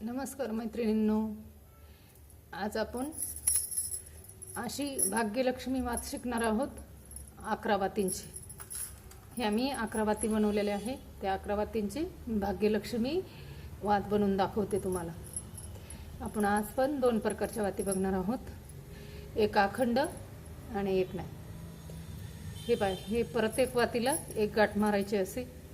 नमस्कार मैत्रिणींनो. आज आपण अशी भाग्यलक्ष्मी वात शिकणार आहोत अकरावातींची. ह्या मी अकरावाती बनवलेल्या बनवलेले आहे. त्या अकरावातींची भाग्यलक्ष्मी वात बनवून दाखवते तुम्हाला. आपण आज पण दोन प्रकारच्या वाती बघणार आहोत. एक अखंड आणि एक नाही. हे पाय हे प्रत्येक वातीला एक गाठ मारायची असे.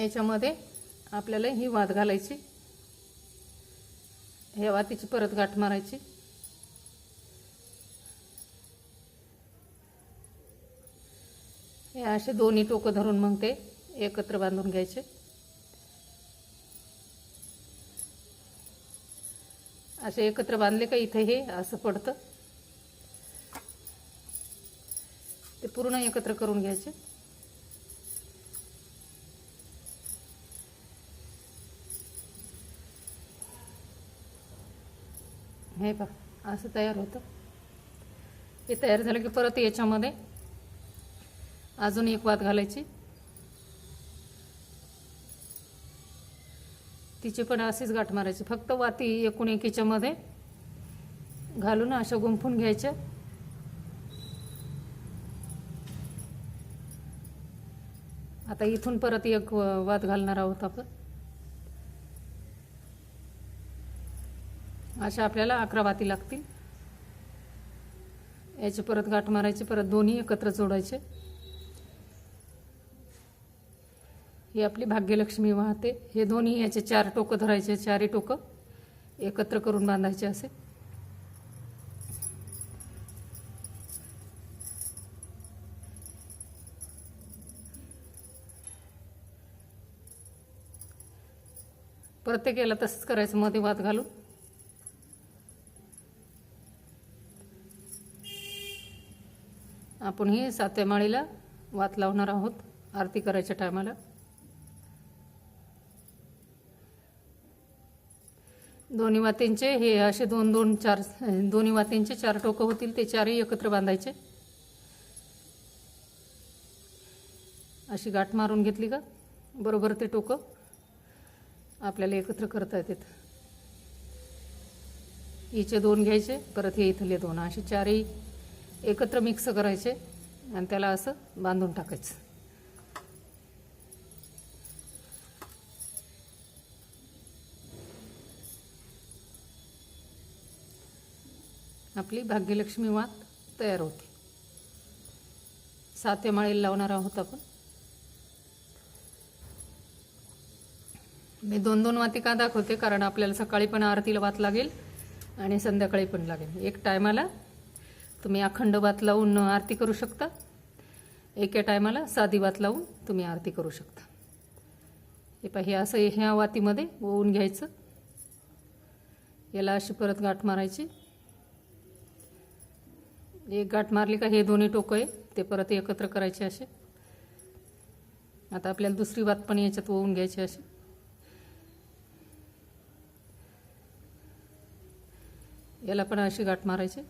याच्यामध्ये आपल्याला ही वात घालायची. ह्या वातीची परत गाठ मारायची. हे असे दोन्ही टोकं धरून मग ते एकत्र बांधून घ्यायचे. असे एकत्र बांधले का इथे हे असं पडतं. ते पूर्ण एकत्र करून घ्यायचे. हे बघा असं तयार होतं. हे तयार झालं की परत याच्यामध्ये अजून एक वात घालायची. तिची पण अशीच गाठ मारायची. फक्त वाती एकूण एक याच्यामध्ये घालून अशा गुंफून घ्यायच्या. आता इथून परत एक वात घालणार आहोत आपण. अशा आपल्याला अकरा वाती लागतील. याची परत गाठ मारायचे परत दोन्ही एकत्र जोडायचे. ही आपली भाग्यलक्ष्मी वाहते. हे दोन्ही याचे चार टोकं धरायचे चारही टोकं एकत्र करून बांधायचे असे. प्रत्येक याला तसंच करायचं मध्ये वात घालून. आपण ही सातव्या माळीला वात लावणार आहोत आरती करायच्या टायमाला. दोन्ही वातींचे हे असे दोन दोन चार दोन्ही वातींचे चार टोकं होतील ते चारही एकत्र बांधायचे. अशी गाठ मारून घेतली का? बरोबर ते टोकं आपल्याला एकत्र करता येतात. हिचे दोन घ्यायचे परत हे इथले दोन असे चारही एकत्र मिक्स करायचे आणि त्याला असं बांधून टाकायचं. आपली भाग्यलक्ष्मी वात तयार होते. सातव्या माळीला लावणार आहोत आपण. मी दोन दोन वाती का दाखवते कारण आपल्याला सकाळी पण आरतीला वात लागेल आणि संध्याकाळी पण लागेल. एक टायमाला तुम्ही अखंड भात लावून आरती करू शकता. एका टायमाला साधी भात लावून तुम्ही आरती करू शकता. हे पाहि हे असं ह्या वातीमध्ये ओवून घ्यायचं. याला अशी परत गाठ मारायची. एक गाठ मारली का हे दोन्ही टोकं आहे ते परत एकत्र करायचे असे. आता आपल्याला दुसरी वात पण याच्यात ओवून घ्यायची अशी. याला पण अशी गाठ मारायची.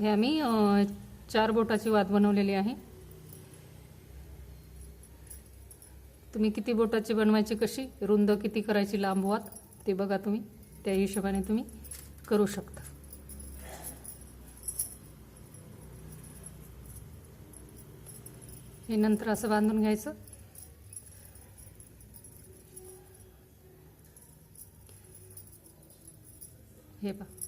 हे आम्ही चार बोटाची वात बनवलेली आहे. तुम्ही किती बोटाची बनवायची कशी रुंद किती करायची लांब वात ते बघा तुम्ही. त्या हिशोबाने तुम्ही करू शकता. हे नंतर असं बांधून घ्यायचं. हे पहा.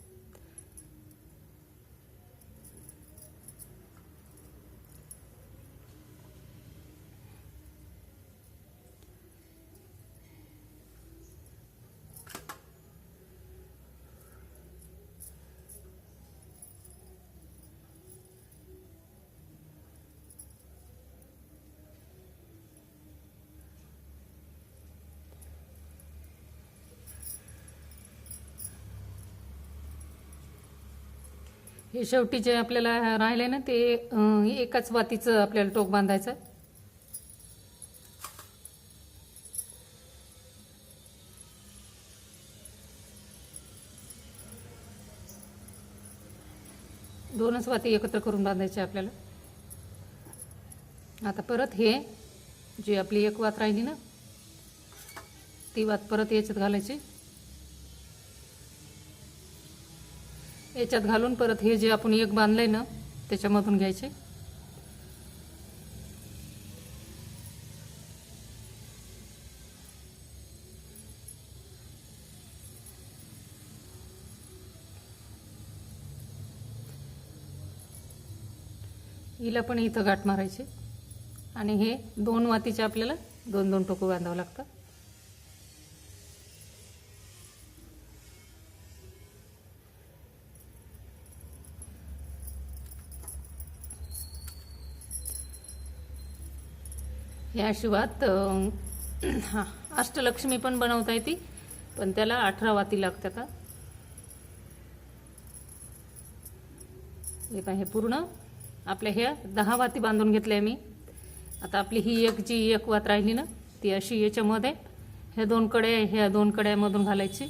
हे शेवटी जे आपल्याला राहिले ना ते एकाच वातीचं आपल्याला टोक बांधायचं दोनच वाती एकत्र करून बांधायचे आपल्याला. आता परत हे जी आपली एक वात राहिली ना ती वात परत याच्यात घालायची. याच्यात घालून परत हे जे आपण एक बांधलंय ना त्याच्यामधून घ्यायचे. हिला पण इथं गाठ मारायची. आणि हे दोन वातीचे आपल्याला दोन दोन टोकू बांधावं लागतं. ह्या शिवात हा अष्टलक्ष्मी पण बनवता येते पण त्याला अठरा वाती लागतात हा. हे हे पूर्ण आपल्या ह्या दहा वाती बांधून घेतल्या मी. आता आपली ही एक जी एक वात राहिली ना ती अशी याच्यामध्ये ह्या दोन कड्या ह्या दोन कड्यामधून घालायची.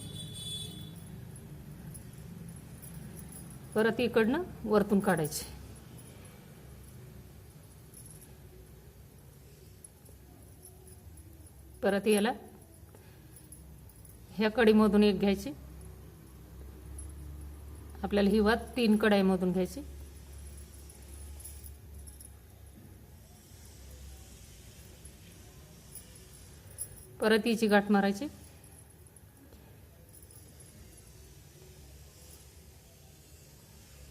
परत इकडनं वरतून काढायची. परत याला. ह्या कडीमधून एक घ्यायची. आपल्याला ही वात तीन कडाईमधून घ्यायची. परत हिची गाठ मारायची.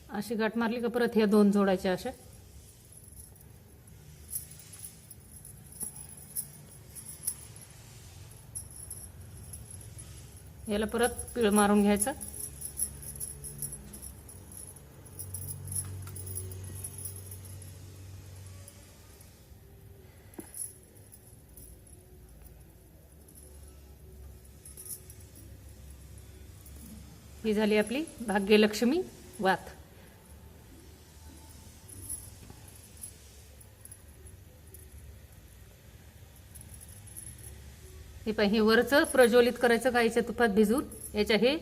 अशी गाठ मारली का परत ह्या दोन जोडायच्या अशा. याला परत पिळ मारून घ्यायचं. ही झाली आपली भाग्यलक्ष्मी वात. हे पण हे वरचं प्रज्वलित करायचं गाईच्या तुपात भिजून याच्या हे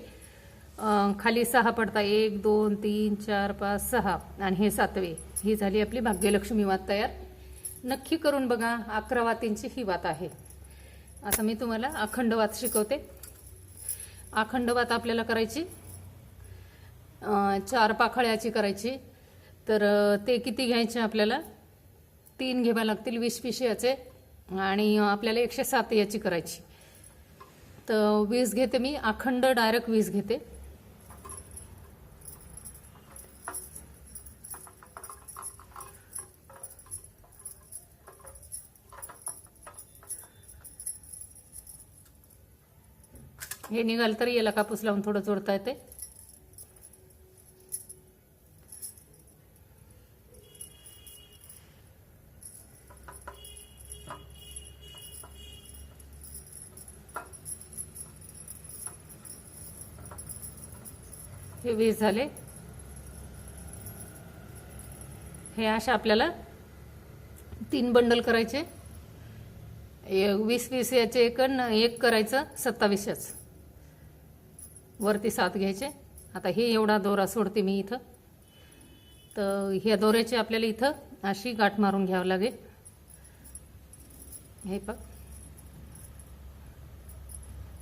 खाली सहा पडता. एक दोन तीन चार पाच सहा. आणि हे सातवे. ही झाली आपली भाग्यलक्ष्मी वात तयार. नक्की करून बघा अकरा वातींची ही वात आहे. आता मी तुम्हाला अखंड वात शिकवते. अखंड वात आपल्याला करायची चार पाखळ्याची करायची. तर ते किती घ्यायचे आपल्याला? तीन घ्याव्या लागतील वीस वीस याचे आणि आपल्याला एकशे सात याची करायची. तर वीज घेते मी अखंड डायरेक्ट वीज घेते. हे निघाल तरी याला कापूस लावून थोडं जोडता येते. हे वीस झाले. हे अशा आपल्याला तीन बंडल करायचे. वीस वीस याचे एक एक करायचं सत्तावीसच वरती सात घ्यायचे. आता हे एवढा दोरा सोडते मी इथं. तर ह्या दोऱ्याची आपल्याला इथं अशी गाठ मारून घ्यावं लागेल. हे बघ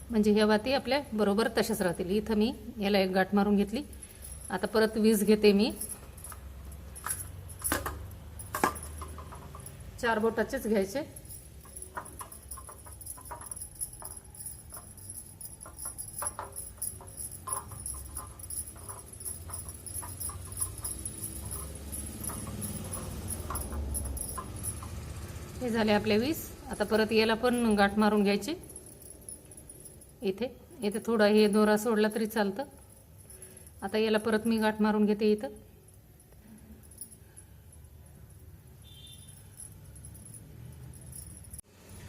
म्हणजे ह्या वाती आपल्या बरोबर तशाच राहतील. इथं मी याला एक गाठ मारून घेतली. आता परत वीज घेते मी. चार बोटाचेच घ्यायचे. हे झाले आपले वीस. आता परत याला पण गाठ मारून घ्यायची. इथे. इथे थोडा हे दोरा सोडला तरी चालतं. आता याला परत मी गाठ मारून घेते इथं.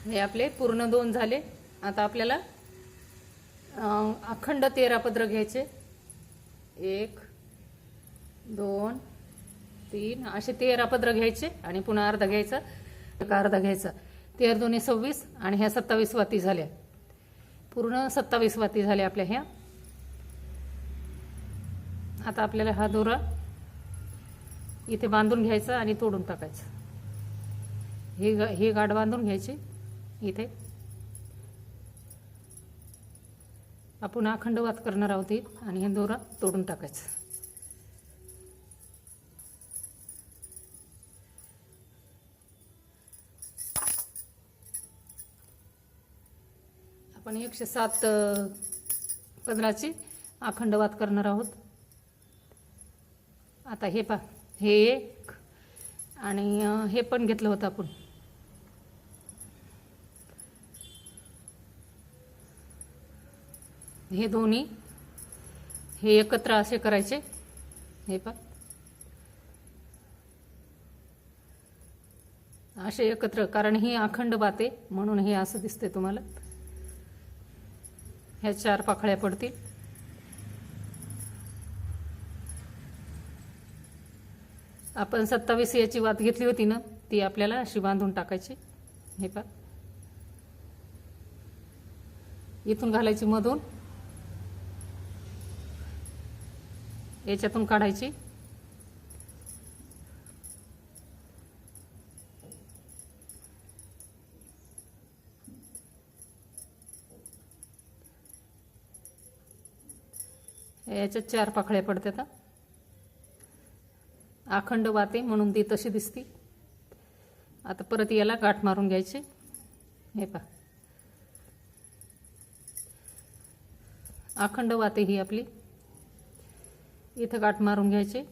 हे आपले पूर्ण दोन झाले. आता आपल्याला अखंड तेरा पत्र घ्यायचे. एक दोन तीन असे तेरा पत्र घ्यायचे आणि पुन्हा अर्धा घ्यायचा एक अर्धा घ्यायचा. तेरा दोन्ही सव्वीस आणि ह्या सत्तावीस वाती झाल्या. पूर्ण सत्तावीस वाती झाल्या आपल्या ह्या. आता आपल्याला हा दोरा इथे बांधून घ्यायचा आणि तोडून टाकायचं. हे गा हे गाठ बांधून घ्यायची इथे. आपण अखंड वात करणार आहोत आणि हे दोरा तोडून टाकायचं. आपण एकशे सात पंधराची पदराची अखंड वात करणार आहोत. आता हे पा हे एक आणि हे पण घेतलं होतं आपण. हे दोन्ही हे एकत्र असे करायचे. हे पा असे एकत्र कारण ही अखंड बाते म्हणून हे असं दिसते तुम्हाला. ह्या चार पाखळ्या पडतील. आपण सत्तावीस याची वात घेतली होती ना ती आपल्याला अशी बांधून टाकायची. हे पा इथून घालायची मधून. याच्यातून काढायची. याच्यात चार पाखळ्या पडतात अखंड वाते म्हणून ती तशी दिसती. आता परत याला गाठ मारून घ्यायची. हे पा अखंड वाते ही आपली. इथं गाठ मारून घ्यायची.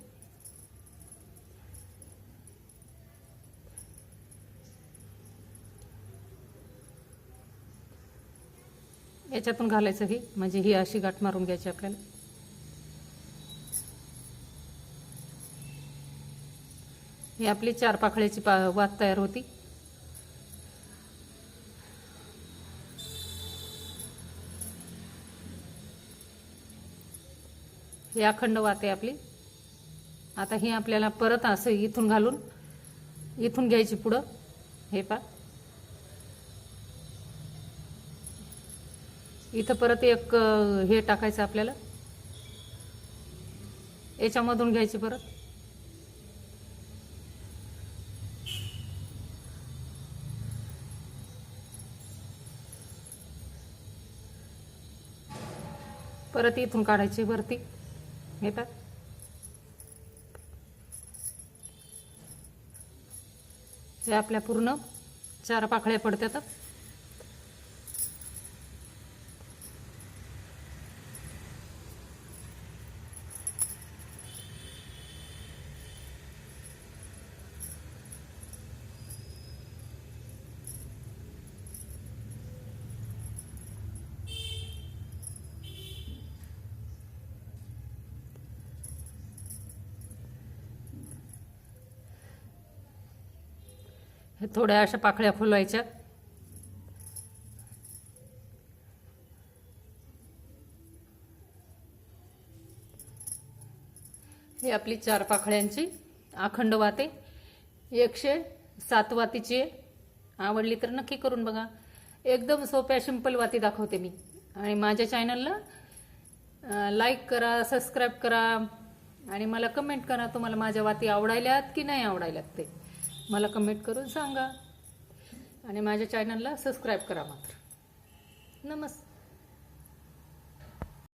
याच्यातून घालायचं ही. म्हणजे ही अशी गाठ मारून घ्यायची आपल्याला. ही आपली चार पाखळ्याची पा वात तयार होती. ही अखंड वात आहे आपली. आता ही आपल्याला परत असं इथून घालून इथून घ्यायची पुढं. हे पा इथं परत एक हे टाकायचं आपल्याला. याच्यामधून घ्यायची परत. परत इथून काढायची वरती. येतात हे आपल्या पूर्ण चार पाकळ्या पडतात. हे थोड्या अशा पाकळ्या फुलवायच्या. ही आपली चार पाकळ्यांची अखंड वाते. एकशे सात वातीची आहे. आवडली तर नक्की करून बघा. एकदम सोप्या सिंपल वाती दाखवते मी. आणि माझ्या चॅनलला लाईक करा सबस्क्राईब करा. आणि मला कमेंट करा तुम्हाला माझ्या वाती आवडायल्यात की नाही आवडायल्यात ते. मला कमेंट करून सांगा. आणि माझ्या चॅनलला सबस्क्राईब करा मात्र. नमस्ते